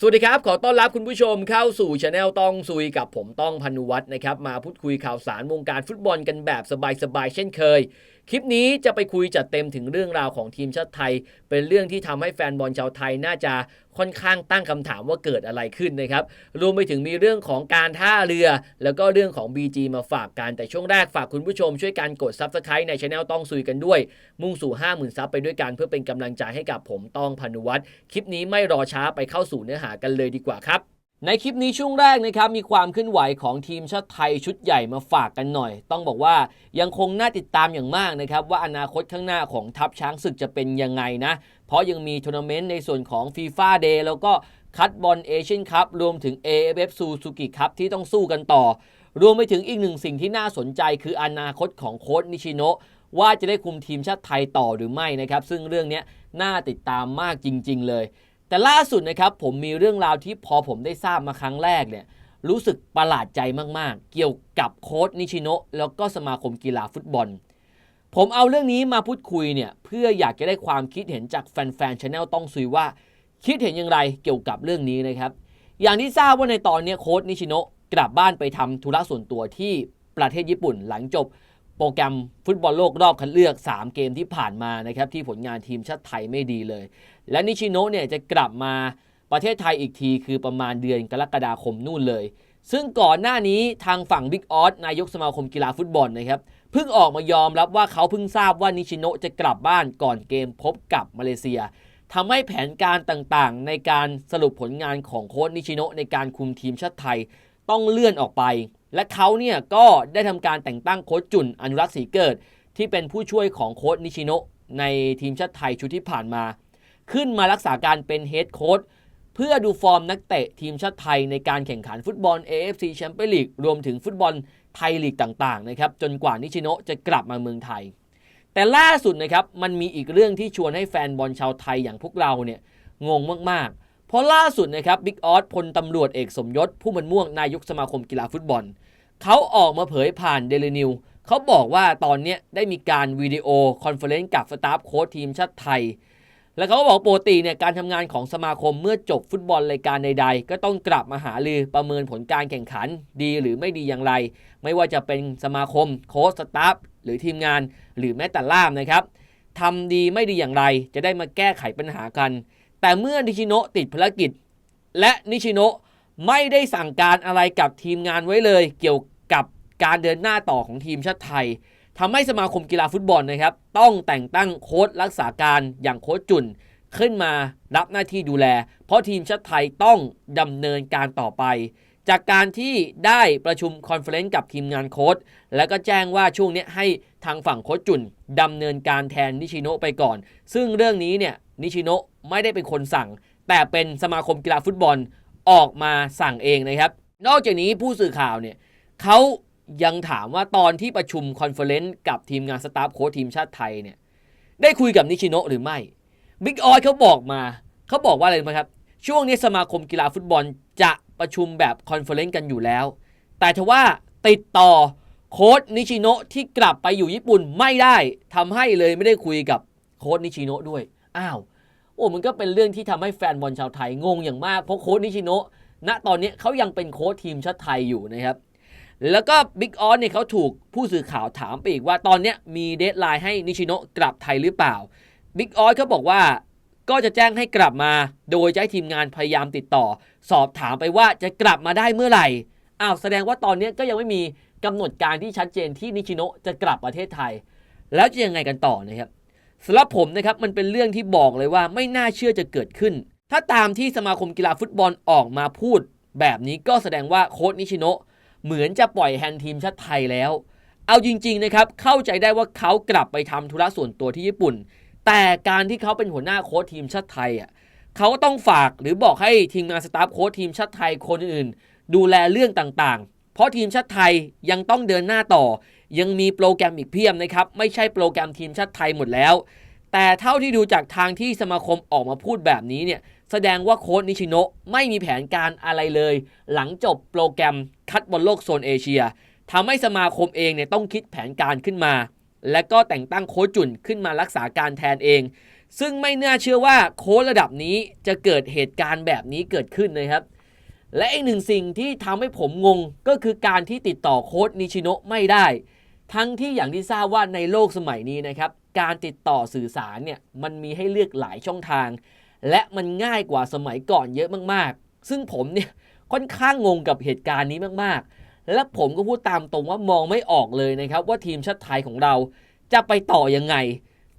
สวัสดีครับ ขอต้อนรับคุณผู้ชมเข้าสู่ช anel ต้องซุยกับผมต้องพนุวัฒน์นะครับ มาพูดคุยข่าวสารวงการฟุตบอลกันแบบสบายๆเช่นเคย คลิปนี้จะไปคุยจัดเต็มถึงเรื่องราวของทีมชาติไทย เป็นเรื่องที่ทำให้แฟนบอลชาวไทยน่าจะค่อนข้างตั้งคำถามว่าเกิดอะไรขึ้นนะครับ รวมไปถึงมีเรื่องของการท่าเรือ แล้วก็เรื่องของ BG มาฝากกันแต่ช่วงแรกฝากคุณผู้ชมช่วยการกด Subscribe ในช anel ต้องซุยกันด้วย มุ่งสู่ 50,000ซับไปด้วยกันเพื่อเป็นกำลังใจให้กับผมต้องพนุวัฒน์คลิปนี้ไม่รอช้าไปเข้าสู่เนื้อหากันเลยดีกว่าครับ ในคลิปนี้ช่วงแรกนะครับมีความเคลื่อนไหวของทีมชาติไทยชุดใหญ่มาฝากกันหน่อย ต้องบอกว่ายังคงน่าติดตามอย่างมากนะครับว่าอนาคตข้างหน้าของทัพช้างศึกจะเป็นยังไงนะ เพราะยังมีทัวร์นาเมนต์ในส่วนของ FIFA Day แล้วก็คัดบอลเอเชียนคัพรวมถึง AFF Suzuki Cup ที่ต้องสู้กันต่อ รวมไปถึงอีกหนึ่งสิ่งที่น่าสนใจคืออนาคตของโค้ชนิชิโนะว่าจะได้คุมทีมชาติไทยต่อหรือไม่นะครับซึ่งเรื่องนี้น่าติดตามมากจริง ๆ เลย แต่ล่าสุดนะครับผมมีเรื่องราวที่พอผมได้ทราบมาครั้งแรกเนี่ยรู้สึกประหลาดใจมากๆ เกี่ยวกับโค้ชนิชิโนะแล้วก็สมาคมกีฬาฟุตบอล ผมเอาเรื่องนี้มาพูดคุยเนี่ยเพื่ออยากจะได้ความคิดเห็นจากแฟนๆชาแนลต้องซุยว่า คิดเห็นอย่างไรเกี่ยวกับเรื่องนี้นะครับ อย่างที่ทราบว่าในตอนนี้โค้ชนิชิโนะกลับบ้านไปทำธุระส่วนตัวที่ประเทศญี่ปุ่นหลังจบ โปรแกรมฟุตบอลโลกรอบคัดเลือก 3 เกมที่ผ่านมานะครับที่ผลงานทีมชาติไทยไม่ดีเลย และนิชิโนะเนี่ยจะกลับมาประเทศไทยอีกทีคือประมาณเดือนกรกฎาคมนู่นเลย ซึ่งก่อนหน้านี้ทางฝั่งบิ๊กออสนายกสมาคมกีฬาฟุตบอลนะครับเพิ่งออกมายอมรับว่าเขาเพิ่งทราบว่านิชิโนะจะกลับบ้านก่อนเกมพบกับมาเลเซียทำให้แผนการต่างๆ ในการสรุปผลงานของโค้ชนิชิโนะในการคุมทีมชาติไทย ต้องเลื่อนออกไป และเขาเนี่ยก็ได้ทำการแต่งตั้งโค้ชจุนอนุรักษ์ศรีเกิด ที่เป็นผู้ช่วยของโค้ชนิชิโนะในทีมชาติไทยชุดที่ผ่านมา ขึ้นมารักษาการเป็นเฮดโค้ชเพื่อดูฟอร์มนักเตะทีมชาติไทยในการแข่งขันฟุตบอล AFC แชมเปี้ยนลีกรวมถึงฟุตบอลไทยลีกต่างๆนะครับจนกว่านิชิโนะจะกลับมาเมืองไทย แต่ล่าสุดนะครับมันมีอีกเรื่องที่ชวนให้แฟนบอลชาวไทยอย่างพวกเราเนี่ยงงมากๆ เพราะล่าสุดนะครับบิ๊กออสพลตำรวจเอกสมยศ ผู้มันม่วงนายกสมาคมกีฬาฟุตบอล เขาออกมาเผยผ่านเดลินิวเขาบอกว่าตอนนี้ได้มีการวิดีโอคอนเฟอเรนซ์กับสตาฟโค้ชทีมชาติไทย แล้วเขาก็บอกโปกติเนี่ยการทำงานของสมาคมเมื่อจบฟุตบอลรายการใด ๆ ก็ต้องกลับมาหาลือประเมินผลการแข่งขันดีหรือไม่ดีอย่างไร ไม่ว่าจะเป็นสมาคมโค้ชสตาฟหรือทีมงาน หรือแม้แต่ล่ามนะครับทำดีไม่ดีอย่างไรจะได้มาแก้ไขปัญหากัน แต่เมื่อนิชิโนะติดภารกิจ และนิชิโนะไม่ได้สั่งการอะไรกับทีมงานไว้เลย เกี่ยวกับการเดินหน้าต่อของทีมชาติไทยทำให้สมาคมกีฬาฟุตบอลนะครับ ต้องแต่งตั้งโค้ชรักษาการอย่างโค้ชจุนขึ้นมารับหน้าที่ดูแล เพราะทีมชาติไทยต้องดำเนินการต่อไป จากการที่ได้ประชุมคอนเฟอเรนซ์กับทีมงานโค้ชแล้วก็แจ้งว่าช่วงนี้ให้ทางฝั่งโค้ชจุนดำเนินการแทนนิชิโนะไปก่อน ซึ่งเรื่องนี้เนี่ยนิชิโนะ ไม่ได้เป็นคนสั่ง แต่เป็นสมาคมกีฬาฟุตบอลออกมาสั่งเองนะครับ นอกจากนี้ผู้สื่อข่าวเนี่ยเขายังถามว่าตอนที่ประชุมคอนเฟอเรนซ์กับทีมงานสตาฟโค้ชทีมชาติไทยเนี่ยได้คุยกับนิชิโนะหรือไม่บิ๊กออสเขาบอกมาเขาบอกว่าอะไรไหมครับ ช่วงนี้สมาคมกีฬาฟุตบอลจะประชุมแบบคอนเฟอเรนซ์กันอยู่แล้ว แต่ทว่าติดต่อโค้ชนิชิโนะที่กลับไปอยู่ญี่ปุ่นไม่ได้ทำให้เลยไม่ได้คุยกับโค้ชนิชิโนะด้วย อ้าว โอ้มันก็เป็นเรื่องที่ทำให้แฟนบอลชาวไทยงงอย่างมากเพราะโค้ชนิชิโนะณตอนนี้เขายังเป็นโค้ชทีมชาติไทยอยู่นะครับแล้วก็บิ๊กออสเนี่ยเขาถูกผู้สื่อข่าวถามไปอีกว่าตอนนี้มีเดทไลน์ให้นิชิโนะกลับไทยหรือเปล่าบิ๊กออสเขาบอกว่าก็จะแจ้งให้กลับมา โดยจะให้ทีมงานพยายามติดต่อ สอบถามไปว่าจะกลับมาได้เมื่อไหร่อ้าวแสดงว่าตอนนี้ก็ยังไม่มีกำหนดการที่ชัดเจนที่นิชิโนะจะกลับประเทศไทย แล้วจะยังไงกันต่อนะครับ สำหรับผมนะครับมันเป็นเรื่องที่บอกเลยว่าไม่น่าเชื่อจะเกิดขึ้น ถ้าตามที่สมาคมกีฬาฟุตบอลออกมาพูด แบบนี้ก็แสดงว่าโค้ชนิชิโนะเหมือนจะปล่อยแฮนด์ทีมชาติไทยแล้ว เอาจริงๆนะครับเข้าใจได้ว่าเขากลับไปทำธุระส่วนตัวที่ญี่ปุ่น แต่การที่เขาเป็นหัวหน้าโค้ชทีมชาติไทยอะเขาก็ต้องฝากหรือบอกให้ทีมงานสตาฟโค้ชทีมชาติไทยคนอื่นดูแลเรื่องต่างๆ เพราะทีมชาติไทยยังต้องเดินหน้าต่อ ยังมีโปรแกรมอีกเพียบนะครับ ไม่ใช่โปรแกรมทีมชาติไทยหมดแล้ว แต่เท่าที่ดูจากทางที่สมาคมออกมาพูดแบบนี้เนี่ย แสดงว่าโค้ชนิชิโนะไม่มีแผนการอะไรเลย หลังจบโปรแกรมคัดบอลโลกโซนเอเชียทำให้สมาคมเองเนี่ยต้องคิดแผนการขึ้นมา และก็แต่งตั้งโค้ชจุนขึ้นมารักษาการแทนเอง ซึ่งไม่น่าเชื่อว่าโค้ชระดับนี้จะเกิดเหตุการณ์แบบนี้เกิดขึ้นนะครับและอีกหนึ่งสิ่งที่ทำให้ผมงงก็คือการที่ติดต่อโค้ชนิชิโนะไม่ได้ ทั้งที่อย่างที่ทราบว่าในโลกสมัยนี้นะครับการติดต่อสื่อสารเนี่ยมันมีให้เลือกหลายช่องทาง และมันง่ายกว่าสมัยก่อนเยอะมากๆ ซึ่งผมเนี่ยค่อนข้างงงกับเหตุการณ์นี้มากๆ และผมก็พูดตามตรงว่ามองไม่ออกเลยนะครับว่าทีมชาติไทยของเราจะไปต่อยังไง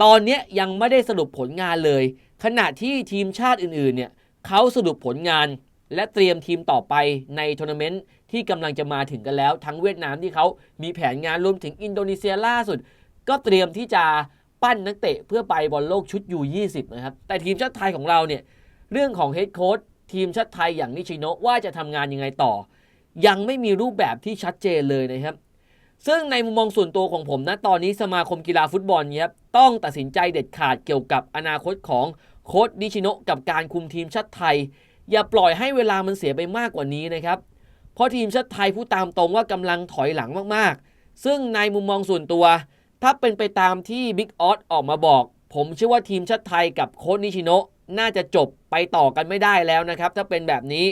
ตอนนี้ยังไม่ได้สรุปผลงานเลย ขณะที่ทีมชาติอื่นๆเนี่ยเขาสรุปผลงาน และเตรียมทีมต่อไปในทัวร์นาเมนต์ ที่กำลังจะมาถึงกันแล้ว ทั้งเวียดนามที่เขามีแผนงานรวมถึงอินโดนีเซียล่าสุด ก็เตรียมที่จะปั้นนักเตะเพื่อไปบอลโลกชุดยู20นะครับแต่ทีมชาติไทยของเราเนี่ยเรื่องของเฮดโค้ชทีมชาติไทยอย่างนิชิโนะว่าจะทำงานยังไงต่อ ยังไม่มีรูปแบบที่ชัดเจนเลยนะครับซึ่งในมุมมองส่วนตัวของผมนะตอนนี้สมาคมกีฬาฟุตบอลเนี่ยครับต้องตัดสินใจเด็ดขาดเกี่ยวกับอนาคตของโค้ชนิชิโนะกับการคุมทีมชาติไทย อย่าปล่อยให้เวลามันเสียไปมากกว่านี้นะครับ เพราะทีมชาติไทยผู้ตามตรงว่ากำลังถอยหลังมากๆ ซึ่งในมุมมองส่วนตัว ถ้าเป็นไปตามที่บิ๊กออสออกมาบอก ผมเชื่อว่าทีมชาติไทยกับโค้ชนิชิโนะน่าจะจบไปต่อกันไม่ได้แล้วนะครับ ถ้าเป็นแบบนี้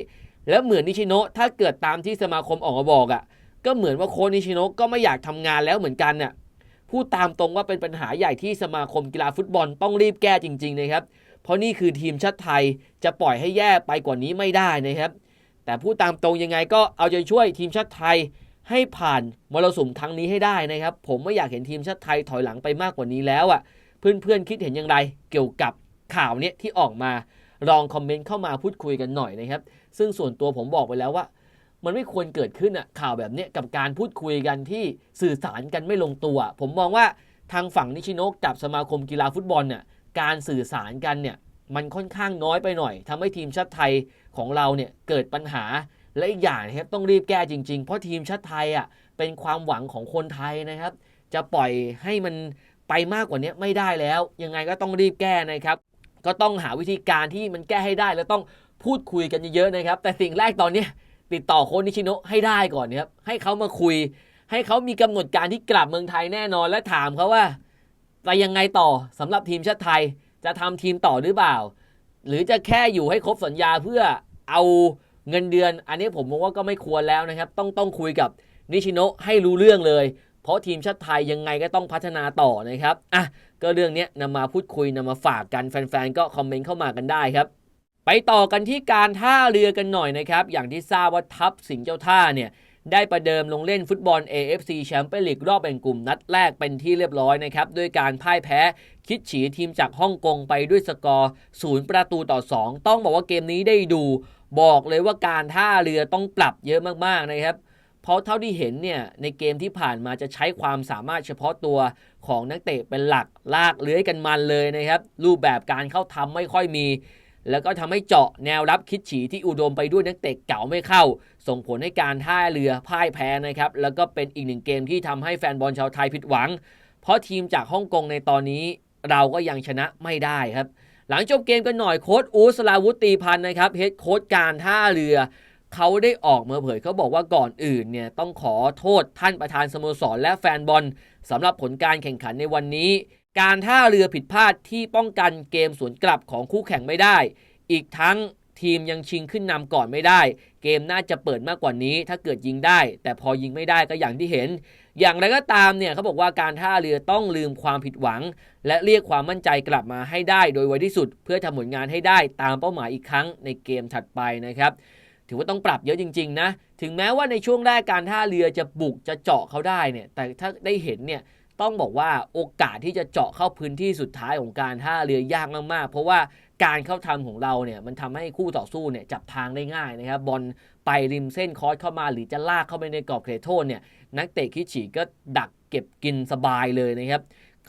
แล้วเหมือนนิชิโนะถ้าเกิดตามที่สมาคมออกมาบอกอะ่ะ ก็เหมือนว่าโค้ชนิชิโนะก็ไม่อยากทำงานแล้วเหมือนกันน่ะพูดตามตรงว่าเป็นปัญหาใหญ่ที่สมาคมกีฬาฟุตบอลต้องรีบแก้จริง ๆ นะครับ เพราะนี่คือทีมชาติไทยจะปล่อยให้แย่ไปกว่านี้ไม่ได้นะครับ แต่พูดตามตรงยังไงก็เอาใจช่วยทีมชาติไทยให้ผ่านมรสุมครั้งนี้ให้ได้นะครับ ผมไม่อยากเห็นทีมชาติไทยถอยหลังไปมากกว่านี้แล้วอะ เพื่อนๆคิดเห็นอย่างไรเกี่ยวกับข่าวเนี้ยที่ออกมาลองคอมเมนต์เข้ามาพูดคุยกันหน่อยนะครับ ซึ่งส่วนตัวผมบอกไปแล้วว่า มันไม่ควรเกิดขึ้นอะข่าวแบบเนี้ยกับการพูดคุยกันที่สื่อสารกันไม่ลงตัว ผมมองว่าทางฝั่งนิชิโนะกับสมาคมกีฬาฟุตบอลเนี่ยการสื่อสารกันเนี่ย มันค่อนข้างน้อยไปหน่อยทำให้ทีมชาติไทยของเราเนี่ยเกิดปัญหาและอีกอย่างนะครับต้องรีบแก้จริง ๆ เพราะทีมชาติไทยอะเป็นความหวังของคนไทยนะครับ จะปล่อยให้มันไปมากกว่านี้ไม่ได้แล้ว ยังไงก็ต้องรีบแก้นะครับ ก็ต้องหาวิธีการที่มันแก้ให้ได้ แล้วต้องพูดคุยกันเยอะๆนะครับ แต่สิ่งแรกตอนนี้ติดต่อโค้ชนิชิโนะให้ได้ก่อนนะครับให้เขามาคุย ให้เขามีกำหนดการที่กลับเมืองไทยแน่นอน และถามเขาว่าจะยังไงต่อสำหรับทีมชาติไทย จะทำทีมต่อหรือเปล่า หรือจะแค่อยู่ให้ครบสัญญาเพื่อเอาเงินเดือน อันนี้ผมมองว่าก็ไม่ควรแล้วนะครับ ต้องต้องคุยกับนิชิโนะให้รู้เรื่องเลย เพราะทีมชาติไทยยังไงก็ต้องพัฒนาต่อนะครับอะก็เรื่องนี้นำมาพูดคุยนำมาฝากกันแฟนๆก็คอมเมนต์เข้ามากันได้ครับ ไปต่อกันที่การท่าเรือกันหน่อยนะครับ อย่างที่ทราบว่าทัพสิงห์เจ้าท่าเนี่ย ได้ประเดิมลงเล่นฟุตบอล AFC แชมเปี้ยนลีกรอบแบ่งกลุ่มนัดแรกเป็นที่เรียบร้อยนะครับด้วยการพ่ายแพ้คิดฉีทีมจากฮ่องกงไปด้วยสกอร์ศูนย์ประตูต่อ 2 ต้องบอกว่าเกมนี้ได้ดู บอกเลยว่าการท่าเรือต้องปรับเยอะมากๆนะครับเพราะเท่าที่เห็นเนี่ยในเกมที่ผ่านมาจะใช้ความสามารถเฉพาะตัวของนักเตะเป็นหลักลากเลื้อยกันมันเลยนะครับรูปแบบการเข้าทำไม่ค่อยมี แล้วก็ทำให้เจาะแนวรับคิดฉีที่อุดมไปด้วยนักเตะเก่าไม่เข้า ส่งผลให้การท่าเรือพ่ายแพ้นะครับ แล้วก็เป็นอีกหนึ่งเกมที่ทำให้แฟนบอลชาวไทยผิดหวัง เพราะทีมจากฮ่องกงในตอนนี้เราก็ยังชนะไม่ได้ครับ หลังจบเกมกันหน่อยโค้ชอูสลาวุตีพันธ์นะครับเฮดโค้ชการท่าเรือเขาได้ออกมาเผยเขาบอกว่าก่อนอื่นเนี่ยต้องขอโทษท่านประธานสโมสรและแฟนบอลสำหรับผลการแข่งขันในวันนี้ การท่าเรือผิดพลาดที่ป้องกันเกมสวนกลับของคู่แข่งไม่ได้ อีกทั้งทีมยังชิงขึ้นนำก่อนไม่ได้ เกมน่าจะเปิดมากกว่านี้ ถ้าเกิดยิงได้ แต่พอยิงไม่ได้ก็อย่างที่เห็น อย่างไรก็ตามเนี่ยเขาบอกว่าการท่าเรือต้องลืมความผิดหวัง และเรียกความมั่นใจกลับมาให้ได้โดยไวที่สุด เพื่อทำผลงานให้ได้ตามเป้าหมายอีกครั้งในเกมถัดไปนะครับ ถือว่าต้องปรับเยอะจริง ๆ นะ ถึงแม้ว่าในช่วงแรกการท่าเรือจะบุกจะเจาะเขาได้เนี่ยแต่ถ้าได้เห็นเนี่ย ต้องบอกว่าโอกาสที่จะเจาะเข้าพื้นที่สุดท้ายของการท่าเรือยากมากๆ เพราะว่าการเข้าทำของเราเนี่ยมันทำให้คู่ต่อสู้เนี่ยจับทางได้ง่ายนะครับบอลไปริมเส้นคอสเข้ามา หรือจะลากเข้าไปในกรอบเขตโทษเนี่ยนักเตะคิดฉีก็ดักเก็บกินสบายเลยนะครับ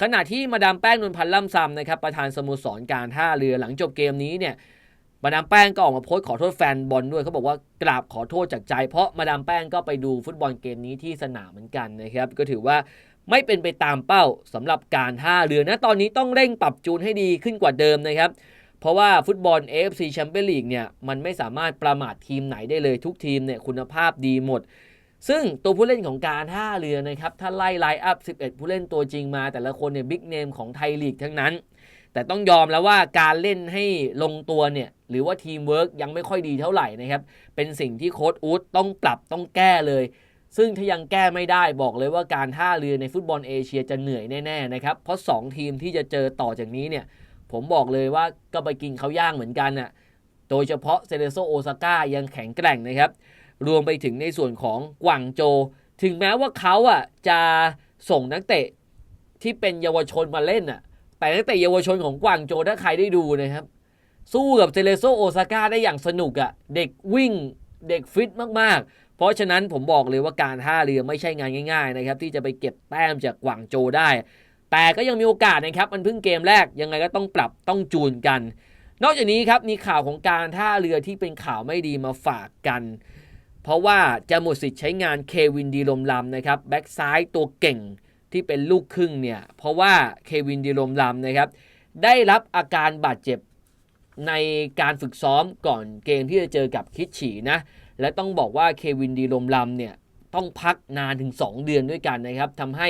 ขณะที่มาดามแป้งนวลพันธ์ล่ำซำนะครับประธานสโมสรการท่าเรือหลังจบเกมนี้เนี่ยมาดามแป้งก็ออกมาโพสต์ขอโทษแฟนบอลด้วยเขาบอกว่ากราบขอโทษจากใจ เพราะมาดามแป้งก็ไปดูฟุตบอลเกมนี้ที่สนามเหมือนกันนะครับก็ถือว่า ไม่เป็นไปตามเป้าสำหรับการท่าเรือนะตอนนี้ต้องเร่งปรับจูนให้ดีขึ้นกว่าเดิมนะครับ เพราะว่าฟุตบอล AFC Champions League เนี่ยมันไม่สามารถประมาททีมไหนได้เลยทุกทีมเนี่ยคุณภาพดีหมด ซึ่งตัวผู้เล่นของการท่าเรือนะครับถ้าไล่ไลน์อัพ 11 ผู้เล่นตัวจริงมา แต่ละคนเนี่ยบิ๊กเนมของไทยลีกทั้งนั้น แต่ต้องยอมแล้วว่าการเล่นให้ลงตัวเนี่ยหรือว่าทีมเวิร์กยังไม่ค่อยดีเท่าไหร่นะครับเป็นสิ่งที่โค้ดอูดต้องปรับต้องแก้เลย ซึ่งถ้ายังแก้ไม่ได้บอกเลยว่าการท่าเรือในฟุตบอลเอเชียจะเหนื่อยแน่ๆนะครับ เพราะ 2 ทีมที่จะเจอต่อจากนี้เนี่ย ผมบอกเลยว่าก็ไปกินเขาวย่างเหมือนกันน่ะ โดยเฉพาะเซเลโซโอซาก้ายังแข็งแกร่งนะครับ รวมไปถึงในส่วนของกวางโจ ถึงแม้ว่าเขาอะจะส่งนักเตะที่เป็นเยาวชนมาเล่นอะ แต่นักเตะเยาวชนของกวางโจถ้าใครได้ดูนะครับ สู้กับเซเลโซโอซาก้าได้อย่างสนุกอะ เด็กวิ่ง เด็กฟิตมากๆ เพราะฉะนั้นผมบอกเลยว่าการท่าเรือไม่ใช่งานง่าย ๆ นะครับ ที่จะไปเก็บแต้มจากกวางโจได้ แต่ก็ยังมีโอกาสนะครับมันเพิ่งเกมแรกยังไงก็ต้องปรับต้องจูนกัน นอกจากนี้ครับมีข่าวของการท่าเรือที่เป็นข่าวไม่ดีมาฝากกัน เพราะว่าจะหมดสิทธิ์ใช้งานเควินดีลมลำนะครับแบ็กซ้ายตัวเก่งที่เป็นลูกครึ่งเนี่ยเพราะว่าเควินดีลมลำนะครับได้รับอาการบาดเจ็บในการฝึกซ้อมก่อนเกมที่จะเจอกับคิดฉีนะ และต้องบอกว่าเควินดีลมลำเนี่ยต้องพักนานถึง 2 เดือนด้วยกันนะครับทำให้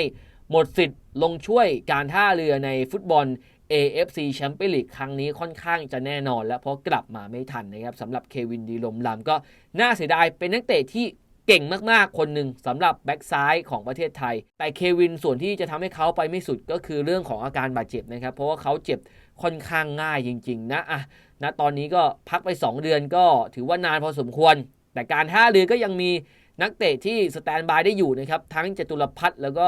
หมดสิทธิ์ลงช่วยการท่าเรือในฟุตบอล AFC แชมเปี้ยนลีกครั้งนี้ค่อนข้างจะแน่นอน แล้วเพราะกลับมาไม่ทันนะครับสำหรับเควินดีลมลำก็น่าเสียดายเป็นนักเตะที่เก่งมาก ๆ คนหนึ่งสำหรับแบ็กซ้ายของประเทศไทย แต่เควินส่วนที่จะทำให้เขาไปไม่สุดก็คือเรื่องของอาการบาดเจ็บนะครับ เพราะว่าเขาเจ็บค่อนข้างง่ายจริง ๆ นะอะนะตอนนี้ก็พักไป 2 เดือนก็ถือว่านานพอสมควร แต่การท่าเรือก็ยังมีนักเตะที่สแตนบายได้อยู่นะครับ ทั้งจตุรพัฒน์แล้วก็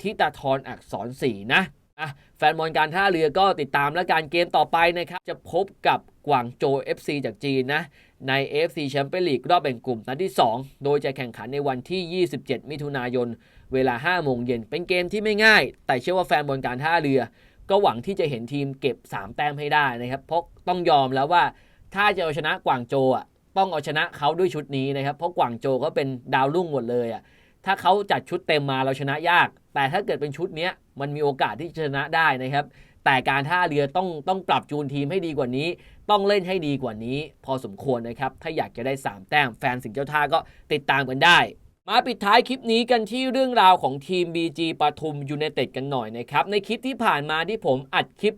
ทิตาธรอักษรศรีนะอะแฟนบอลการท่าเรือก็ติดตามและการเกมต่อไปนะครับ จะพบกับกวางโจ FC จากจีนนะใน AFC แชมเปี้ยนลีกรอบแบ่งกลุ่มนัดที่ 2 โดยจะแข่งขันในวันที่ 27 มิถุนายน เวลา 5 โมงเย็น เป็นเกมที่ไม่ง่าย แต่เชื่อว่าแฟนบอลการท่าเรือ ก็หวังที่จะเห็นทีมเก็บ 3 แต้มให้ได้นะครับ เพราะต้องยอมแล้วว่าถ้าจะเอาชนะกวางโจอะ ต้องเอาชนะเขาด้วยชุดนี้นะครับ เพราะกวางโจก็เป็นดาวรุ่งหมดเลยอะถ้าเขาจัดชุดเต็มมาเราชนะยาก แต่ถ้าเกิดเป็นชุดนี้มันมีโอกาสที่ชนะได้นะครับ แต่การท่าเรือต้องต้องปรับจูนทีมให้ดีกว่านี้ ต้องเล่นให้ดีกว่านี้ พอสมควรนะครับ ถ้าอยากจะได้ 3 แต้มแฟนสิงห์เจ้าท่าก็ติดตามกันได้ มาปิดท้ายคลิปนี้กันที่เรื่องราวของทีม BG ปทุมยูไนเต็ดกันหน่อยนะครับ ในคลิปที่ผ่านมาที่ผมอัดคลิป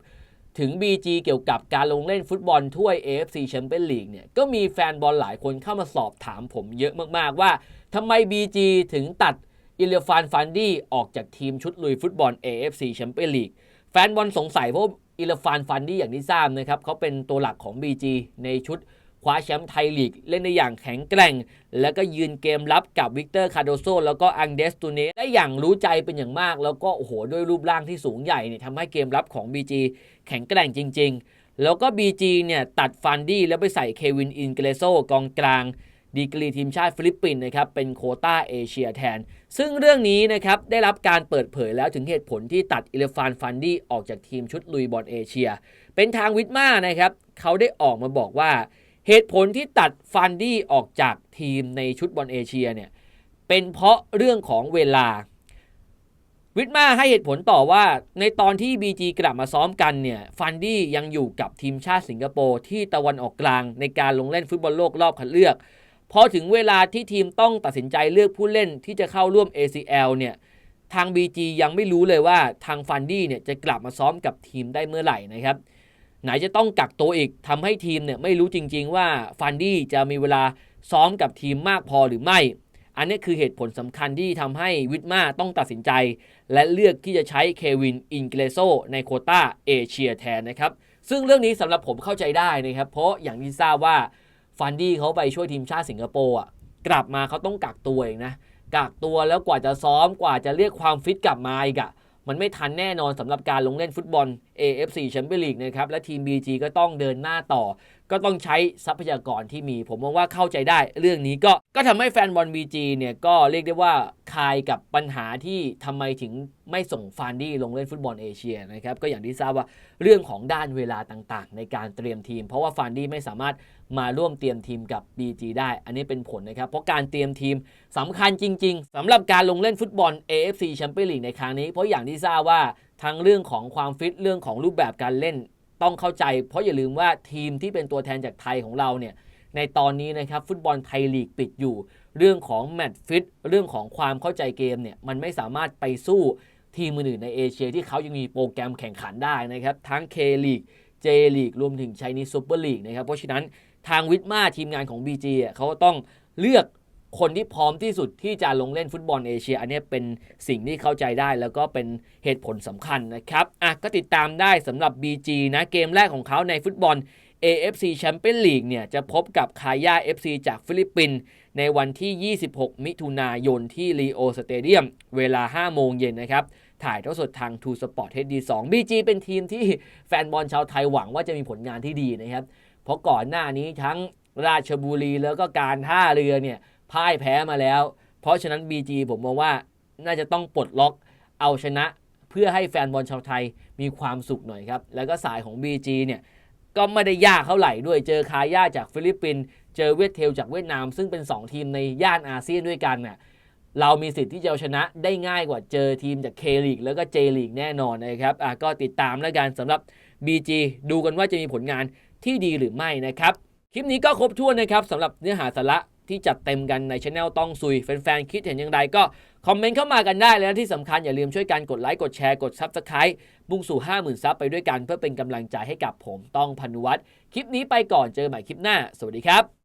ถึง BG เกี่ยวกับการลงเล่นฟุตบอลถ้วย AFC แชมเปี้ยนลีกเนี่ยก็มีแฟนบอลหลายคนเข้ามาสอบถามผมเยอะมากๆว่าทำไม BG ถึงตัดอิเลฟานฟันดี้ออกจากทีมชุดลุยฟุตบอล AFC แชมเปี้ยนลีกแฟนบอลสงสัยเพราะอิเลฟานฟันดี้อย่างที่ทราบนะครับเขาเป็นตัวหลักของ BG ในชุด คว้าแชมป์ไทยลีกเล่นได้อย่างแข็งแกร่ง แล้วก็ยืนเกมรับกับวิกเตอร์คาโดโซแล้วก็อังเดสตูเน่ได้อย่างรู้ใจเป็นอย่างมาก แล้วก็โอ้โหด้วยรูปร่างที่สูงใหญ่เนี่ยทำให้เกมรับของ BG แข็งแกร่งจริง ๆ แล้วก็ BG เนี่ยตัดฟันดี้แล้วไปใส่เควินอินเกรโซกองกลางดีกรีทีมชาติฟิลิปปินส์นะครับเป็นโคต้าเอเชียแทน ซึ่งเรื่องนี้นะครับได้รับการเปิดเผยแล้วถึงเหตุผลที่ตัดอิเลฟานฟันดี้ออกจากทีมชุดลุยบอลเอเชีย เป็นทางวิทมานะครับเขาได้ออกมาบอกว่า เหตุผลที่ตัดฟันดี้ออกจากทีมในชุดบอลเอเชียเนี่ยเป็นเพราะเรื่องของเวลา วิทมาให้เหตุผลต่อว่าในตอนที่ BG กลับมาซ้อมกันเนี่ยฟันดี้ยังอยู่กับทีมชาติสิงคโปร์ที่ตะวันออกกลางในการลงเล่นฟุตบอลโลกรอบคัดเลือกพอถึงเวลาที่ทีมต้องตัดสินใจเลือกผู้เล่นที่จะเข้าร่วม ACL เนี่ยทาง BG ยังไม่รู้เลยว่าทางฟันดี้เนี่ยจะกลับมาซ้อมกับทีมได้เมื่อไหร่นะครับ ไหนจะต้องกักตัวอีกทำให้ทีมเนี่ยไม่รู้จริง ๆ ว่าฟันดี้จะมีเวลาซ้อมกับทีมมากพอหรือไม่ อันนี้คือเหตุผลสำคัญที่ทำให้วิทมาต้องตัดสินใจ และเลือกที่จะใช้เควินอินเกเรโซในโคต้าเอเชียแทนนะครับ ซึ่งเรื่องนี้สำหรับผมเข้าใจได้นะครับ เพราะอย่างที่ทราบว่าฟันดี้เขาไปช่วยทีมชาติสิงคโปร์อะกลับมาเขาต้องกักตัวเองนะกักตัวแล้วกว่าจะซ้อมกว่าจะเรียกความฟิตกลับมาอีกอะ มันไม่ทันแน่นอนสำหรับการลงเล่นฟุตบอล AFC แชมเปี้ยนลีกนะครับและทีม BG ก็ต้องเดินหน้าต่อก็ต้องใช้ทรัพยากรที่มี ผมมองว่าเข้าใจได้ เรื่องนี้ก็ก็ทำให้แฟนบอล BG เนี่ยก็เรียกได้ว่าคายกับปัญหาที่ทำไมถึงไม่ส่งฟานดี้ลงเล่นฟุตบอลเอเชียนะครับก็อย่างที่ทราบว่าเรื่องของด้านเวลาต่างๆ ในการเตรียมทีม เพราะว่าฟานดี้ไม่สามารถมาร่วมเตรียมทีมกับ BG ได้ อันนี้เป็นผลนะครับ เพราะการเตรียมทีมสำคัญจริง ๆสำหรับการลงเล่นฟุตบอล AFC แชมเปี้ยนลีกในครั้งนี้ เพราะอย่างที่ทราบว่าทั้งเรื่องของความฟิตเรื่องของรูปแบบการเล่น ต้องเข้าใจ เพราะอย่าลืมว่าทีมที่เป็นตัวแทนจากไทยของเราเนี่ยในตอนนี้นะครับฟุตบอลไทยลีกปิดอยู่ เรื่องของแมตช์ฟิตเรื่องของความเข้าใจเกมเนี่ยมันไม่สามารถไปสู้ทีมอื่นในเอเชียที่เขายังมีโปรแกรมแข่งขันได้นะครับ ทั้ง K League J League รวมถึง Chinese Super League นะครับเพราะฉะนั้นทางวิทมาทีมงานของ BG เขาต้องเลือก คนที่พร้อมที่สุดที่จะลงเล่นฟุตบอลเอเชีย อันนี้เป็นสิ่งที่เข้าใจได้แล้วก็เป็นเหตุผลสำคัญนะครับอะก็ติดตามได้สำหรับ BG นะเกมแรกของเขาในฟุตบอล AFC Champions League เนี่ยจะพบกับคาย่า FC จากฟิลิปปินส์ในวันที่ 26 มิถุนายนที่ลีโอสเตเดียมเวลา 5 โมงเย็นนะครับ ถ่ายทอดสดทาง True Sport HD 2 BG เป็นทีมที่แฟนบอลชาวไทยหวังว่าจะมีผลงานที่ดีนะครับ เพราะก่อนหน้านี้ทั้งราชบุรีแล้วก็การท่าเรือเนี่ย พ่ายแพ้มาแล้ว เพราะฉะนั้น BG ผมมองว่าน่าจะต้องปลดล็อกเอาชนะ เพื่อให้แฟนบอลชาวไทยมีความสุขหน่อยครับ แล้วก็สายของ BG เนี่ยก็ไม่ได้ยากเท่าไหร่ด้วยเจอคาย่าจากฟิลิปปินส์เจอเวทเทลจากเวียดนาม ซึ่งเป็น 2 ทีมในย่านอาเซียนด้วยกันน่ะเรามีสิทธิ์ที่จะเอาชนะได้ง่ายกว่าเจอทีมจากเคลีกแล้วก็เจลีกแน่นอนนะครับอะก็ติดตามแล้วกันสำหรับ BG ดูกันว่าจะมีผลงานที่ดีหรือไม่นะครับ คลิปนี้ก็ครบถ้วนนะครับสำหรับเนื้อหาสาระ ที่จัดเต็มกันในช anel ต้องซุยแฟนๆคิดเห็นอย่างไรก็คอมเมนต์เข้ามากันได้เลยนะที่สำคัญอย่าลืมช่วยกันกดไลค์กดแชร์กดซับสไคร b ์มุ่งสู่ 50,000ซับไปด้วยกันเพื่อเป็นกำลังใจให้กับผมต้องพานุวัตรคลิปนี้ไปก่อนเจอใหม่คลิปหน้า สวัสดีครับ